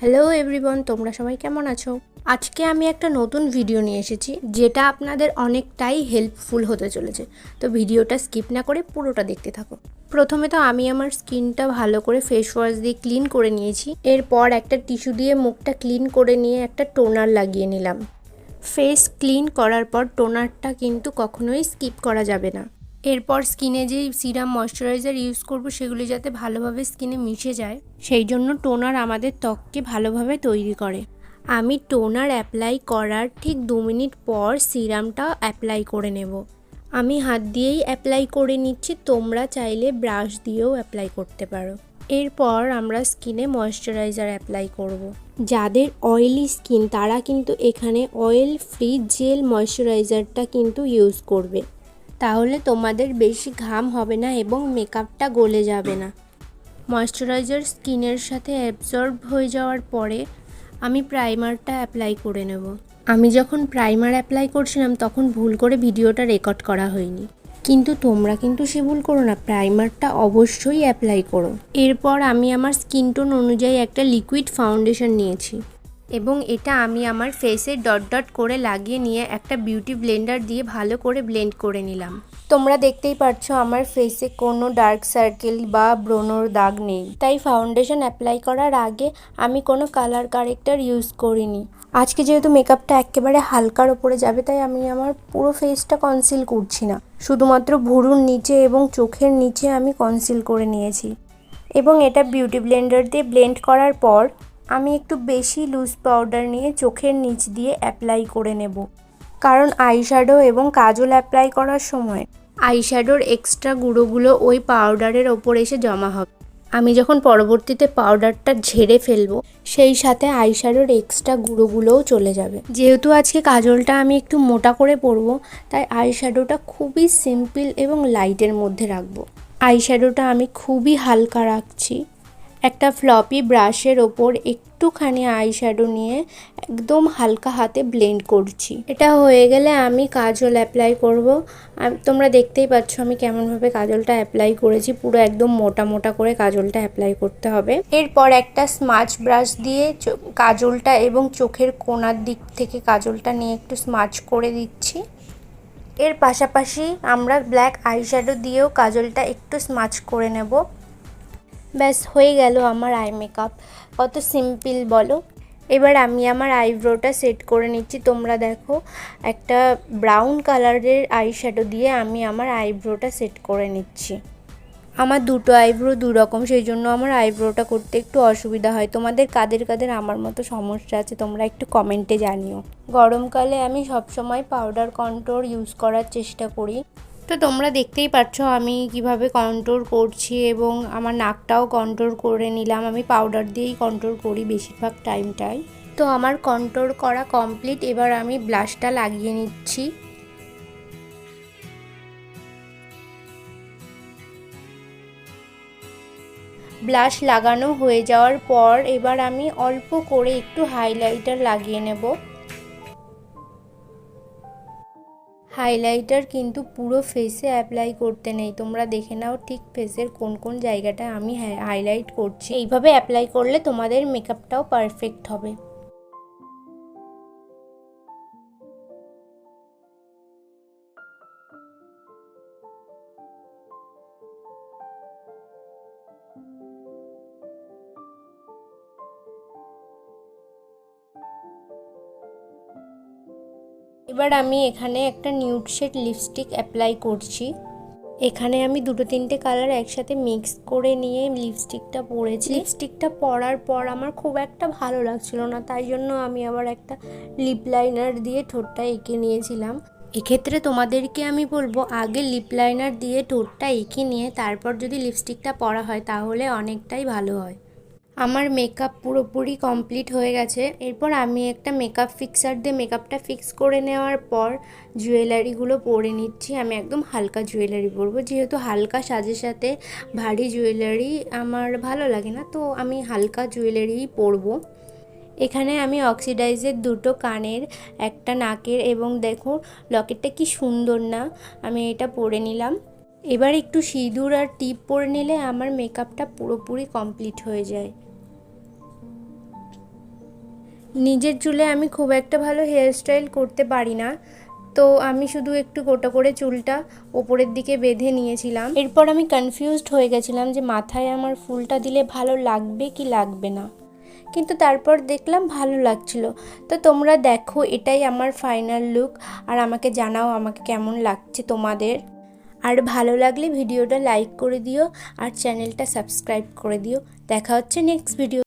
Hello everyone তোমরা সবাই কেমন আছো? আজকে আমি একটা নতুন ভিডিও নিয়ে এসেছি, যেটা আপনাদের অনেকটাই হেল্পফুল হতে চলেছে। তো ভিডিওটা স্কিপ না করে পুরোটা দেখতে থাকো। প্রথমে তো আমি আমার স্কিনটা ভালো করে ফেস ওয়াশ দিয়ে ক্লিন করে নিয়েছি। এরপর একটা টিস্যু দিয়ে মুখটা ক্লিন করে নিয়ে একটা টোনার লাগিয়ে নিলাম। ফেস ক্লিন করার পর টোনারটা কিন্তু কখনোই স্কিপ করা যাবে না। এরপর স্কিনে যে সিরাম ময়শ্চারাইজার ইউজ করব সেগুলি যাতে ভালোভাবে স্কিনে মিশে যায়, সেই জন্য টোনার আমাদের ত্বককে ভালোভাবে তৈরি করে। আমি টোনার অ্যাপ্লাই করার ঠিক দু মিনিট পর সিরামটা অ্যাপ্লাই করে নেব। আমি হাত দিয়েই অ্যাপ্লাই করে নিচ্ছি, তোমরা চাইলে ব্রাশ দিয়েও অ্যাপ্লাই করতে পারো। এরপর আমরা স্কিনে ময়শ্চারাইজার অ্যাপ্লাই করব। যাদের অয়েলি স্কিন, তারা কিন্তু এখানে অয়েল ফ্রি জেল ময়শ্চারাইজারটা কিন্তু ইউজ করবে। তাহলে তোমাদের বেশি ঘাম হবে না এবং মেকআপটা গলে যাবে না। ময়শ্চারাইজার স্কিনের সাথে অ্যাবজর্ব হয়ে যাওয়ার পরে আমি প্রাইমারটা অ্যাপ্লাই করে নেব। আমি যখন প্রাইমার অ্যাপ্লাই করছিলাম তখন ভুল করে ভিডিওটা রেকর্ড করা হয়নি। কিন্তু তোমরা কিন্তু সে ভুল করো না প্রাইমারটা অবশ্যই অ্যাপ্লাই করো। এরপর আমি আমার স্কিন টোন অনুযায়ী একটা লিকুইড ফাউন্ডেশন নিয়েছি। এবং এটা আমি আমার ফেসে ডট ডট করে লাগিয়ে নিয়ে একটা বিউটি ব্লেন্ডার দিয়ে ভালো করে ব্লেন্ড করে নিলাম। তোমরা দেখতেই পারছ আমার ফেসে কোনো ডার্ক সার্কেল বা ব্রোনোর দাগ নেই। তাই ফাউন্ডেশন অ্যাপ্লাই করার আগে আমি কোনো কালার কারেক্টার ইউজ করিনি। আজকে যেহেতু মেকআপটা একেবারে হালকার ওপরে যাবে, তাই আমি আমার পুরো ফেসটা কনসিল করছি না। শুধুমাত্র ভুরুর নিচে এবং চোখের নিচে আমি কনসিল করে নিয়েছি। এবং এটা বিউটি ব্লেন্ডার দিয়ে ব্লেন্ড করার পর আমি একটু বেশি লুজ পাউডার নিয়ে চোখের নিচ দিয়ে অ্যাপ্লাই করে নেব। কারণ আইশ্যাডো এবং কাজল অ্যাপ্লাই করার সময় আইশ্যাডোর এক্সট্রা গুঁড়োগুলো ওই পাউডারের ওপর এসে জমা হবে। আমি যখন পরবর্তীতে পাউডারটা ঝেড়ে ফেলব, সেই সাথে আইশ্যাডোর এক্সট্রা গুঁড়োগুলোও চলে যাবে। যেহেতু আজকে কাজলটা আমি একটু মোটা করে পরবো, তাই আইশ্যাডোটা খুবই সিম্পল এবং লাইটের মধ্যে রাখব। আইশ্যাডোটা আমি খুবই হালকা রাখছি। একটা ফ্লপি ব্রাশের ওপর একটুখানি আইশ্যাডো নিয়ে একদম হালকা হাতে ব্লেন্ড করছি। এটা হয়ে গেলে আমি কাজল অ্যাপ্লাই করব। তোমরা দেখতেই পাচ্ছ আমি কেমনভাবে কাজলটা অ্যাপ্লাই করেছি। পুরো একদম মোটা মোটা করে কাজলটা অ্যাপ্লাই করতে হবে। এরপর একটা স্মাচ ব্রাশ দিয়ে কাজলটা এবং চোখের কোনার দিক থেকে কাজলটা নিয়ে একটু স্মাচ করে দিচ্ছি। এর পাশাপাশি আমরা ব্ল্যাক আইশ্যাডো দিয়েও কাজলটা একটু স্মাচ করে নেব। ব্যাস, হয়ে গেল আমার আই মেকআপ কত সিম্পল বলো। এবার আমি আমার আইব্রোটা সেট করে নিচ্ছি। তোমরা দেখো, একটা ব্রাউন কালারের আই শ্যাডো দিয়ে আমি আমার আইব্রোটা সেট করে নিচ্ছি। আমার দুটো আইব্রো দু রকম সেই জন্য আমার আইব্রোটা করতে একটু অসুবিধা হয়। তোমাদের কাদের কাদের আমার মতো সমস্যা আছে, তোমরা একটু কমেন্টে জানিও। গরমকালে আমি সবসময় পাউডার কন্ট্রোল ইউজ করার চেষ্টা করি। তো তোমরা দেখতেই পাচ্ছ আমি কীভাবে কন্ট্রোল করছি এবং আমার নাকটাও কন্ট্রোল করে নিলাম। আমি পাউডার দিয়েই কন্ট্রোল করি বেশিরভাগ টাইমটাই তো আমার কন্ট্রোল করা কমপ্লিট এবার আমি ব্লাশটা লাগিয়ে নিচ্ছি। ব্লাশ লাগানো হয়ে যাওয়ার পর এবার আমি অল্প করে একটু হাইলাইটার লাগিয়ে নেব। হাইলাইটার কিন্তু পুরো ফেসে অ্যাপ্লাই করতে নেই। তোমরা দেখে নাও ঠিক ফেসের কোন কোন জায়গাটা আমি হাইলাইট করছি। এইভাবে অ্যাপ্লাই করলে তোমাদের মেকআপটাও পারফেক্ট হবে। এবার আমি এখানে একটা নিউড শেড লিপস্টিক অ্যাপ্লাই করছি। এখানে আমি দুটো তিনটে কালার একসাথে মিক্স করে নিয়ে লিপস্টিকটা পরেছি। লিপস্টিকটা পরার পর আমার খুব একটা ভালো লাগছিল না, তাই জন্য আমি আবার একটা লিপ লাইনার দিয়ে ঠোঁটটা এঁকে নিয়েছিলাম। এক্ষেত্রে তোমাদেরকে আমি বলব, আগে লিপ লাইনার দিয়ে ঠোঁটটা এঁকে নিয়ে তারপর যদি লিপস্টিকটা পরা হয়, তাহলে অনেকটাই ভালো হয়। আমার মেকআপ পুরোপুরি কমপ্লিট হয়ে গেছে। এরপর আমি একটা মেকআপ ফিক্সার দিয়ে মেকআপটা ফিক্স করে নেওয়ার পর জুয়েলারিগুলো পরে নিচ্ছি। আমি একদম হালকা জুয়েলারি পরবো। যেহেতু হালকা সাজের সাথে ভারী জুয়েলারি আমার ভালো লাগে না, তো আমি হালকা জুয়েলারিই পরবো। এখানে আমি অক্সিডাইজের দুটো কানের, একটা নাকের এবং দেখো লকেটটা কি সুন্দর না, আমি এটা পরে নিলাম। এবার একটু সিঁদুর আর টিপ পরে নিলে আমার মেকআপটা পুরোপুরি কমপ্লিট হয়ে যায়। নিজের চুলে আমি খুব একটা ভালো হেয়ারস্টাইল করতে পারি না। তো আমি শুধু একটু গোটা করে চুলটা ওপরের দিকে বেঁধে নিয়েছিলাম। এরপর আমি কনফিউজড হয়ে গেছিলাম যে মাথায় আমার ফুলটা দিলে ভালো লাগবে কি লাগবে না। কিন্তু তারপর দেখলাম ভালো লাগছিল। তো তোমরা দেখো, এটাই আমার ফাইনাল লুক আর আমাকে জানাও আমাকে কেমন লাগছে তোমাদের। আর ভালো লাগলে ভিডিওটা লাইক করে দিও। আর চ্যানেলটা সাবস্ক্রাইব করে দিও। দেখা হচ্ছে নেক্সট ভিডিও